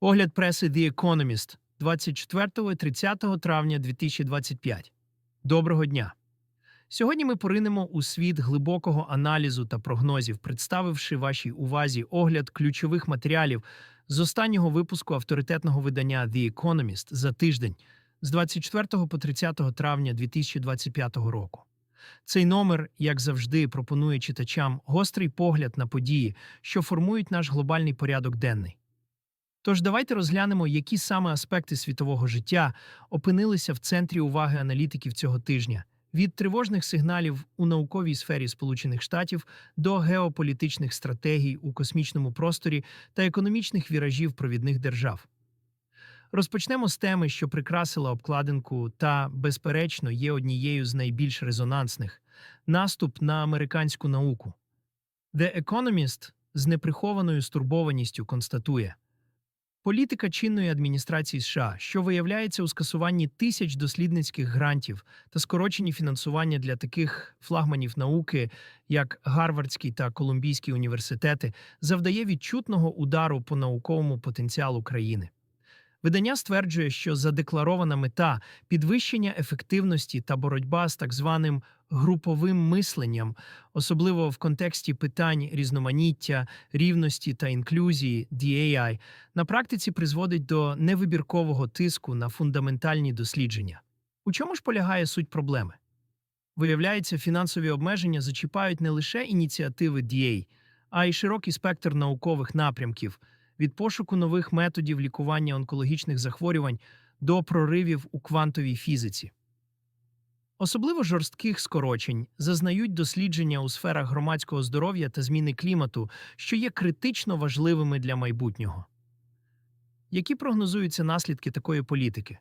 Огляд преси The Economist 24-30 травня 2025. Доброго дня! Сьогодні ми поринемо у світ глибокого аналізу та прогнозів, представивши вашій увазі огляд ключових матеріалів з останнього випуску авторитетного видання The Economist за тиждень з 24 по 30 травня 2025 року. Цей номер, як завжди, пропонує читачам гострий погляд на події, що формують наш глобальний порядок денний. Тож давайте розглянемо, які саме аспекти світового життя опинилися в центрі уваги аналітиків цього тижня від тривожних сигналів у науковій сфері Сполучених Штатів до геополітичних стратегій у космічному просторі та економічних віражів провідних держав. Розпочнемо з теми, що прикрасила обкладинку та, безперечно, є однією з найбільш резонансних наступ на американську науку. The Economist з неприхованою стурбованістю констатує. Політика чинної адміністрації США, що виявляється у скасуванні тисяч дослідницьких грантів та скороченні фінансування для таких флагманів науки, як Гарвардський та Колумбійський університети, завдає відчутного удару по науковому потенціалу країни. Видання стверджує, що задекларована мета підвищення ефективності та боротьба з так званим груповим мисленням, особливо в контексті питань різноманіття, рівності та інклюзії DAI, на практиці призводить до невибіркового тиску на фундаментальні дослідження. У чому ж полягає суть проблеми? Виявляється, фінансові обмеження зачіпають не лише ініціативи DA, а й широкий спектр наукових напрямків від пошуку нових методів лікування онкологічних захворювань до проривів у квантовій фізиці. Особливо жорстких скорочень зазнають дослідження у сферах громадського здоров'я та зміни клімату, що є критично важливими для майбутнього. Які прогнозуються наслідки такої політики?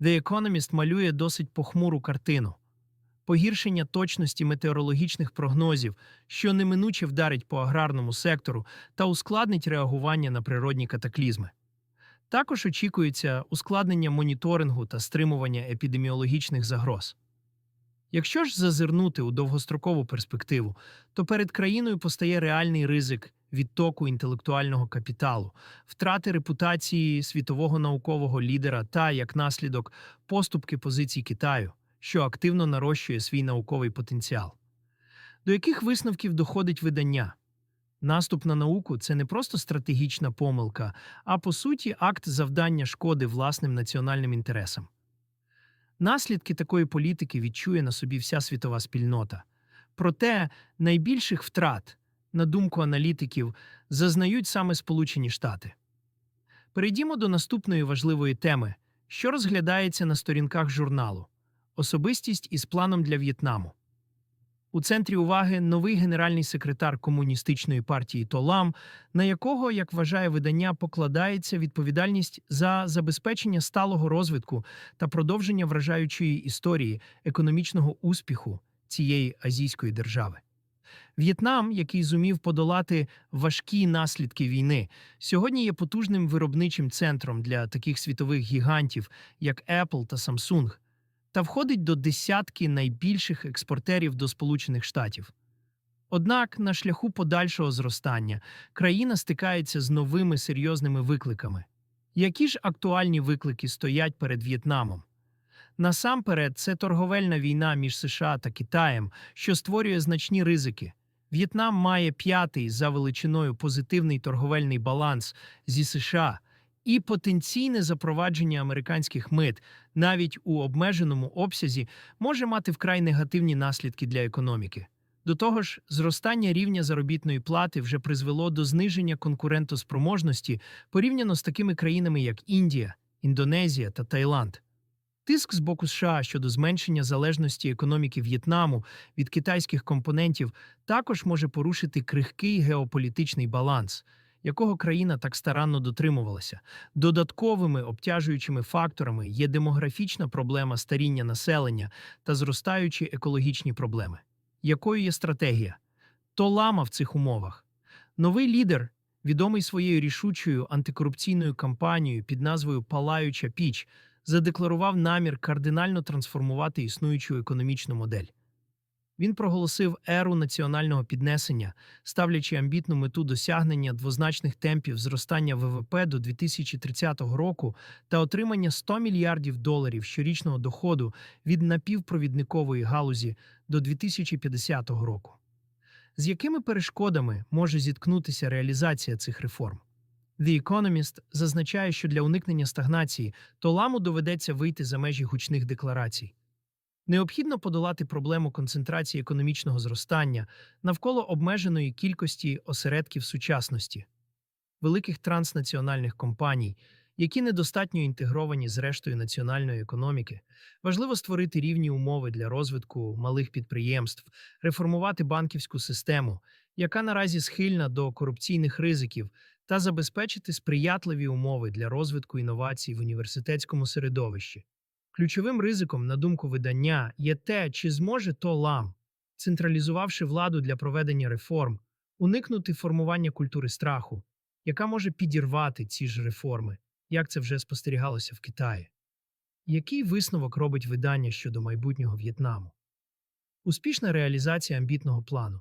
The Economist малює досить похмуру картину погіршення точності метеорологічних прогнозів, що неминуче вдарить по аграрному сектору та ускладнить реагування на природні катаклізми. Також очікується ускладнення моніторингу та стримування епідеміологічних загроз. Якщо ж зазирнути у довгострокову перспективу, то перед країною постає реальний ризик відтоку інтелектуального капіталу, втрати репутації світового наукового лідера та, як наслідок, поступки позицій Китаю, що активно нарощує свій науковий потенціал. До яких висновків доходить видання? Наступ на науку це не просто стратегічна помилка, а по суті акт завдання шкоди власним національним інтересам. Наслідки такої політики відчує на собі вся світова спільнота. Проте найбільших втрат, на думку аналітиків, зазнають саме Сполучені Штати. Перейдімо до наступної важливої теми, що розглядається на сторінках журналу особистість із планом для В'єтнаму. У центрі уваги новий генеральний секретар комуністичної партії Толам, на якого, як вважає видання, покладається відповідальність за забезпечення сталого розвитку та продовження вражаючої історії економічного успіху цієї азійської держави. В'єтнам, який зумів подолати важкі наслідки війни, сьогодні є потужним виробничим центром для таких світових гігантів, як Apple та Samsung – та входить до десятки найбільших експортерів до Сполучених Штатів. Однак на шляху подальшого зростання країна стикається з новими серйозними викликами. Які ж актуальні виклики стоять перед В'єтнамом? Насамперед, це торговельна війна між США та Китаєм, що створює значні ризики. В'єтнам має п'ятий за величиною позитивний торговельний баланс зі США і потенційне запровадження американських мит навіть у обмеженому обсязі може мати вкрай негативні наслідки для економіки. До того ж, зростання рівня заробітної плати вже призвело до зниження конкурентоспроможності порівняно з такими країнами, як Індія, Індонезія та Таїланд. Тиск з боку США щодо зменшення залежності економіки В'єтнаму від китайських компонентів також може порушити крихкий геополітичний баланс якого країна так старанно дотримувалася. Додатковими обтяжуючими факторами є демографічна проблема старіння населення та зростаючі екологічні проблеми. Якою є стратегія? То лама в цих умовах. Новий лідер, відомий своєю рішучою антикорупційною кампанією під назвою Палаюча Піч, задекларував намір кардинально трансформувати існуючу економічну модель. Він проголосив еру національного піднесення, ставлячи амбітну мету досягнення двозначних темпів зростання ВВП до 2030 року та отримання 100 мільярдів доларів щорічного доходу від напівпровідникової галузі до 2050 року. З якими перешкодами може зіткнутися реалізація цих реформ? The Economist зазначає, що для уникнення стагнації Толаму доведеться вийти за межі гучних декларацій. Необхідно подолати проблему концентрації економічного зростання навколо обмеженої кількості осередків сучасності, великих транснаціональних компаній, які недостатньо інтегровані з рештою національної економіки. Важливо створити рівні умови для розвитку малих підприємств, реформувати банківську систему, яка наразі схильна до корупційних ризиків, та забезпечити сприятливі умови для розвитку інновацій в університетському середовищі. Ключовим ризиком, на думку видання, є те, чи зможе Толам, централізувавши владу для проведення реформ, уникнути формування культури страху, яка може підірвати ці ж реформи, як це вже спостерігалося в Китаї. Який висновок робить видання щодо майбутнього В'єтнаму? Успішна реалізація амбітного плану.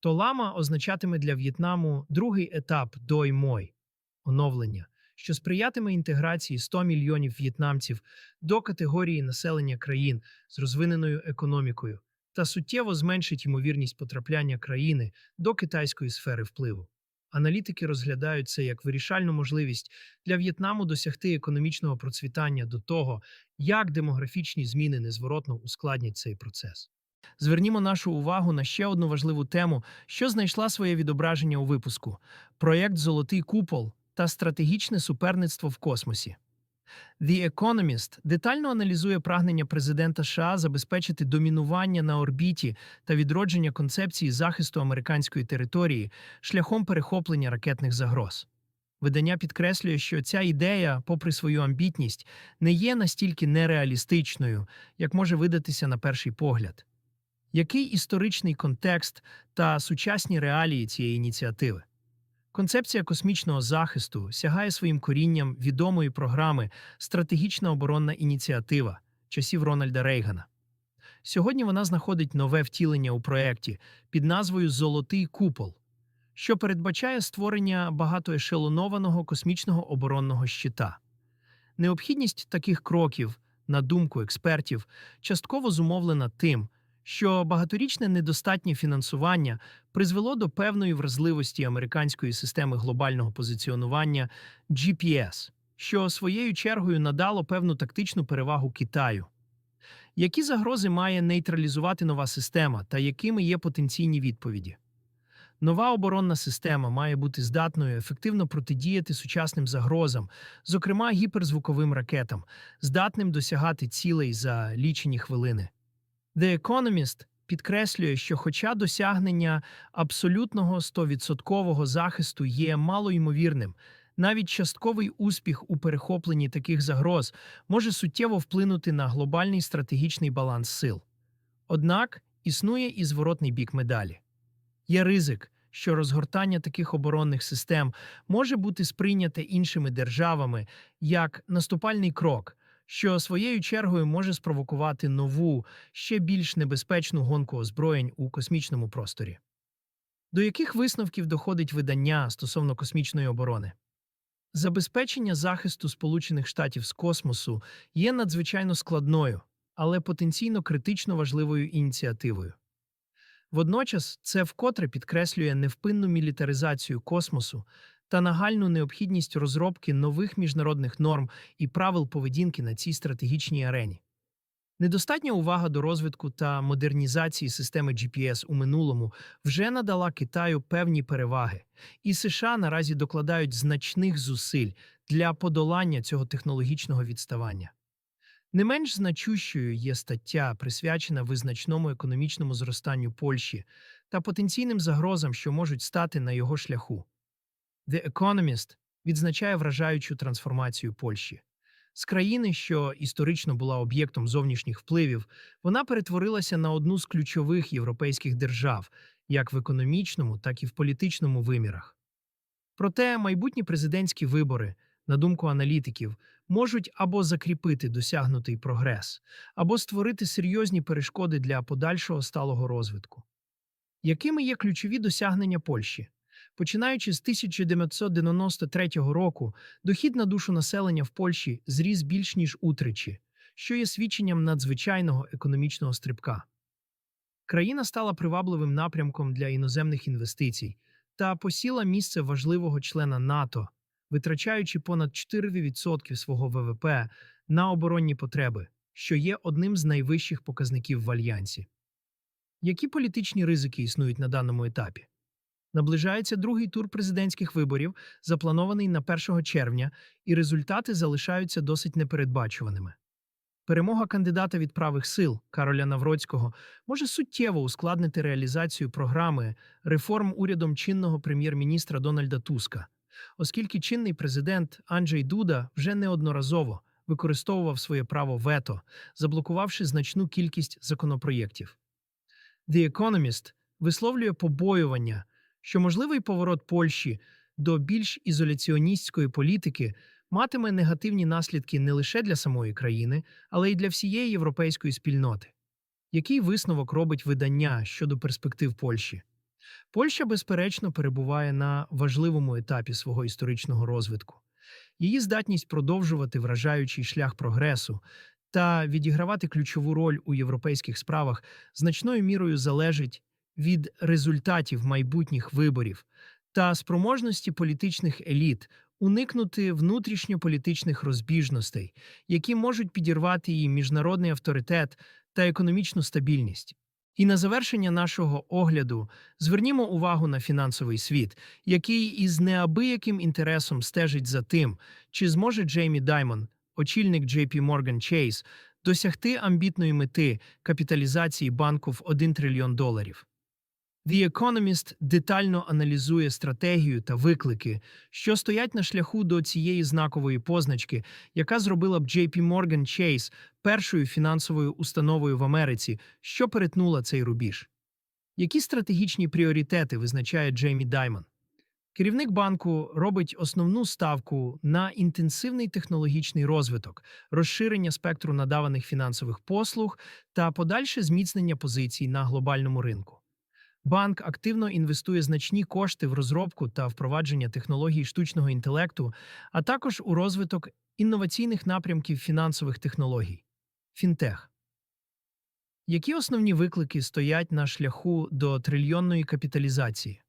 Толама означатиме для В'єтнаму другий етап Дой-Мой – оновлення, що сприятиме інтеграції 100 мільйонів в'єтнамців до категорії населення країн з розвиненою економікою та суттєво зменшить ймовірність потрапляння країни до китайської сфери впливу. Аналітики розглядають це як вирішальну можливість для В'єтнаму досягти економічного процвітання до того, як демографічні зміни незворотно ускладнять цей процес. Звернімо нашу увагу на ще одну важливу тему, що знайшла своє відображення у випуску: проєкт Золотий купол та стратегічне суперництво в космосі. The Economist детально аналізує прагнення президента США забезпечити домінування на орбіті та відродження концепції захисту американської території шляхом перехоплення ракетних загроз. Видання підкреслює, що ця ідея, попри свою амбітність, не є настільки нереалістичною, як може видатися на перший погляд. Який історичний контекст та сучасні реалії цієї ініціативи? Концепція космічного захисту сягає своїм корінням відомої програми Стратегічна оборонна ініціатива часів Рональда Рейгана. Сьогодні вона знаходить нове втілення у проєкті під назвою Золотий купол, що передбачає створення багатоешелонованого космічного оборонного щита. Необхідність таких кроків, на думку експертів, частково зумовлена тим, що багаторічне недостатнє фінансування призвело до певної вразливості американської системи глобального позиціонування GPS, що своєю чергою надало певну тактичну перевагу Китаю. Які загрози має нейтралізувати нова система та якими є потенційні відповіді? Нова оборонна система має бути здатною ефективно протидіяти сучасним загрозам, зокрема гіперзвуковим ракетам, здатним досягати цілей за лічені хвилини. The Economist підкреслює, що хоча досягнення абсолютного 100% захисту є малоймовірним, навіть частковий успіх у перехопленні таких загроз може суттєво вплинути на глобальний стратегічний баланс сил. Однак існує і зворотний бік медалі. Є ризик, що розгортання таких оборонних систем може бути сприйняте іншими державами як наступальний крок, що своєю чергою може спровокувати нову, ще більш небезпечну гонку озброєнь у космічному просторі. До яких висновків доходить видання стосовно космічної оборони? Забезпечення захисту Сполучених Штатів з космосу є надзвичайно складною, але потенційно критично важливою ініціативою. Водночас це вкотре підкреслює невпинну мілітаризацію космосу та нагальну необхідність розробки нових міжнародних норм і правил поведінки на цій стратегічній арені. Недостатня увага до розвитку та модернізації системи GPS у минулому вже надала Китаю певні переваги, і США наразі докладають значних зусиль для подолання цього технологічного відставання. Не менш значущою є стаття, присвячена визначному економічному зростанню Польщі та потенційним загрозам, що можуть стати на його шляху. The Economist відзначає вражаючу трансформацію Польщі. З країни, що історично була об'єктом зовнішніх впливів, вона перетворилася на одну з ключових європейських держав, як в економічному, так і в політичному вимірах. Проте майбутні президентські вибори, на думку аналітиків, можуть або закріпити досягнутий прогрес, або створити серйозні перешкоди для подальшого сталого розвитку. Якими є ключові досягнення Польщі? Починаючи з 1993 року, дохід на душу населення в Польщі зріс більш ніж утричі, що є свідченням надзвичайного економічного стрибка. Країна стала привабливим напрямком для іноземних інвестицій та посіла місце важливого члена НАТО, витрачаючи понад 4% свого ВВП на оборонні потреби, що є одним з найвищих показників в альянсі. Які політичні ризики існують на даному етапі? Наближається другий тур президентських виборів, запланований на 1 червня, і результати залишаються досить непередбачуваними. Перемога кандидата від правих сил Кароля Навроцького може суттєво ускладнити реалізацію програми реформ урядом чинного прем'єр-міністра Дональда Туска, оскільки чинний президент Анджей Дуда вже неодноразово використовував своє право вето, заблокувавши значну кількість законопроєктів. The Economist висловлює побоювання, що можливий поворот Польщі до більш ізоляціоністської політики матиме негативні наслідки не лише для самої країни, але й для всієї європейської спільноти. Який висновок робить видання щодо перспектив Польщі? Польща, безперечно, перебуває на важливому етапі свого історичного розвитку. Її здатність продовжувати вражаючий шлях прогресу та відігравати ключову роль у європейських справах значною мірою залежить від результатів майбутніх виборів та спроможності політичних еліт уникнути внутрішньополітичних розбіжностей, які можуть підірвати її міжнародний авторитет та економічну стабільність. І на завершення нашого огляду звернімо увагу на фінансовий світ, який із неабияким інтересом стежить за тим, чи зможе Джеймі Даймон, очільник JP Morgan Chase, досягти амбітної мети капіталізації банку в 1 трильйон доларів. The Economist детально аналізує стратегію та виклики, що стоять на шляху до цієї знакової позначки, яка зробила б JP Morgan Chase першою фінансовою установою в Америці, що перетнула цей рубіж. Які стратегічні пріоритети визначає Джеймі Даймон? Керівник банку робить основну ставку на інтенсивний технологічний розвиток, розширення спектру надаваних фінансових послуг та подальше зміцнення позицій на глобальному ринку. Банк активно інвестує значні кошти в розробку та впровадження технологій штучного інтелекту, а також у розвиток інноваційних напрямків фінансових технологій фінтех. Які основні виклики стоять на шляху до трильйонної капіталізації?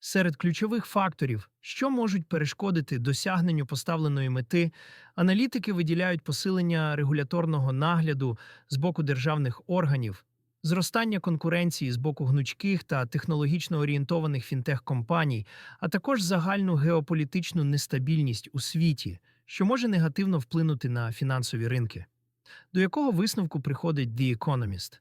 Серед ключових факторів, що можуть перешкодити досягненню поставленої мети, аналітики виділяють посилення регуляторного нагляду з боку державних органів, зростання конкуренції з боку гнучких та технологічно орієнтованих фінтех-компаній, а також загальну геополітичну нестабільність у світі, що може негативно вплинути на фінансові ринки. До якого висновку приходить The Economist?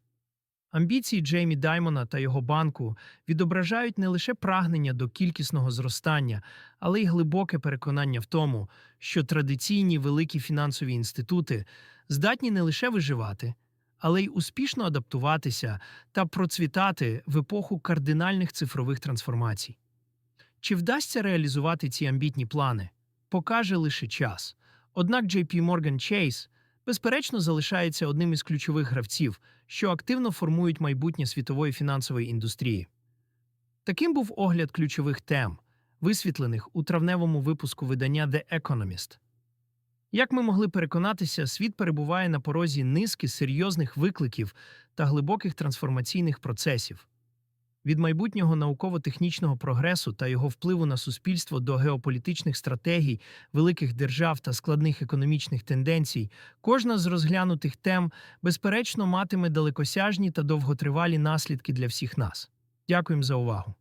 Амбіції Джеймі Даймона та його банку відображають не лише прагнення до кількісного зростання, але й глибоке переконання в тому, що традиційні великі фінансові інститути здатні не лише виживати, але й успішно адаптуватися та процвітати в епоху кардинальних цифрових трансформацій. Чи вдасться реалізувати ці амбітні плани, покаже лише час. Однак JP Morgan Chase, безперечно, залишається одним із ключових гравців, що активно формують майбутнє світової фінансової індустрії. Таким був огляд ключових тем, висвітлених у травневому випуску видання The Economist. Як ми могли переконатися, світ перебуває на порозі низки серйозних викликів та глибоких трансформаційних процесів. Від майбутнього науково-технічного прогресу та його впливу на суспільство до геополітичних стратегій, великих держав та складних економічних тенденцій, кожна з розглянутих тем, безперечно, матиме далекосяжні та довготривалі наслідки для всіх нас. Дякуємо за увагу.